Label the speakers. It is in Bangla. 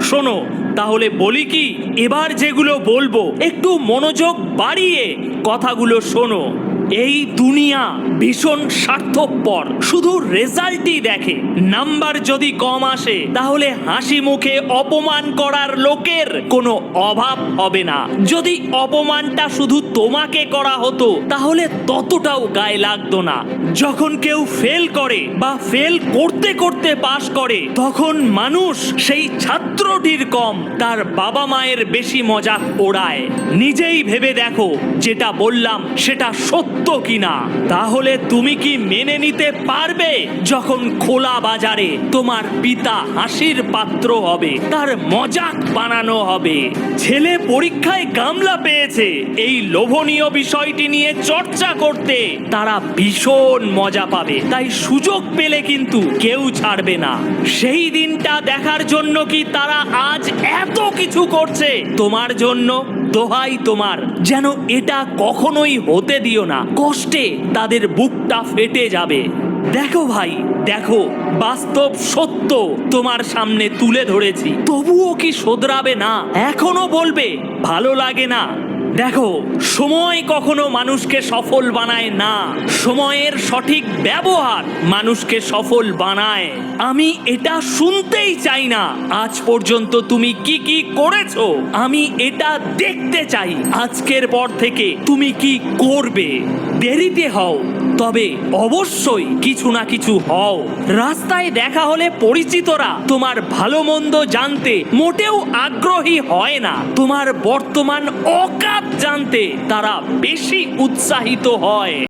Speaker 1: শোনো তাহলে বলি কি এবার যেগুলো বলব একটু মনোযোগ বাড়িয়ে কথাগুলো শোনো। এই দুনিয়া ভীষণ স্বার্থপর, শুধু রেজাল্টই দেখে। নাম্বার যদি কম আসে, তাহলে হাসি মুখে অপমান করার লোকের কোনো অভাব হবে না। যদি অপমানটা শুধু তোমাকে করা হতো, তাহলে ততটাও গায়ে লাগতো না। যখন কেউ ফেল করে বা ফেল করতে করতে পাশ করে, তখন মানুষ সেই ছাত্রটির কম, তার বাবা মায়ের বেশি মজাক ওড়ায়। নিজেই ভেবে দেখো, যেটা বললাম সেটা সত্য। কিনা? তাহলে তুমি কি মেনে নিতে পারবে যখন খোলা বাজারে তোমার পিতা হাসির পাত্র হবে, তার মজাক বানানো হবে? ছেলে পরীক্ষায় গামলা পেয়েছে, এই লোভনীয় বিষয়টি নিয়ে চর্চা করতে। তারা ভীষণ মজা পাবে, তাই সুযোগ পেলে কিন্তু কেউ ছাড়বে না। সেই দিনটা দেখার জন্য কি তারা আজ এত কিছু করছে? তোমার জন্য দোহাই তোমার। যেন এটা কখনোই হতে দিও না। কষ্টে তাদের বুকটা ফেটে যাবে। দেখো ভাই, দেখো, বাস্তব সত্য তোমার সামনে তুলে ধরেছি। তবুও কি শোধরাবে না? এখনও বলবে, ভালো লাগে না। দেখো, সময় কখনো মানুষকে সফল বানায় না। সময়ের সঠিক ব্যবহার মানুষকে সফল বানায়। আমি এটা শুনতেই চাই না। আজ পর্যন্ত তুমি কি কি করেছ? আমি এটা দেখতে চাই। আজকের পর থেকে তুমি কি করবে? দেরিতে হও। তবে অবশ্যই কিছু না কিছু হও। রাস্তায় দেখা হলে পরিচিতরা তোমার ভালো মন্দ জানতে মোটেও আগ্রহী হয় না। তোমার বর্তমান অকাপ জানতে তারা বেশি উৎসাহিত হয়।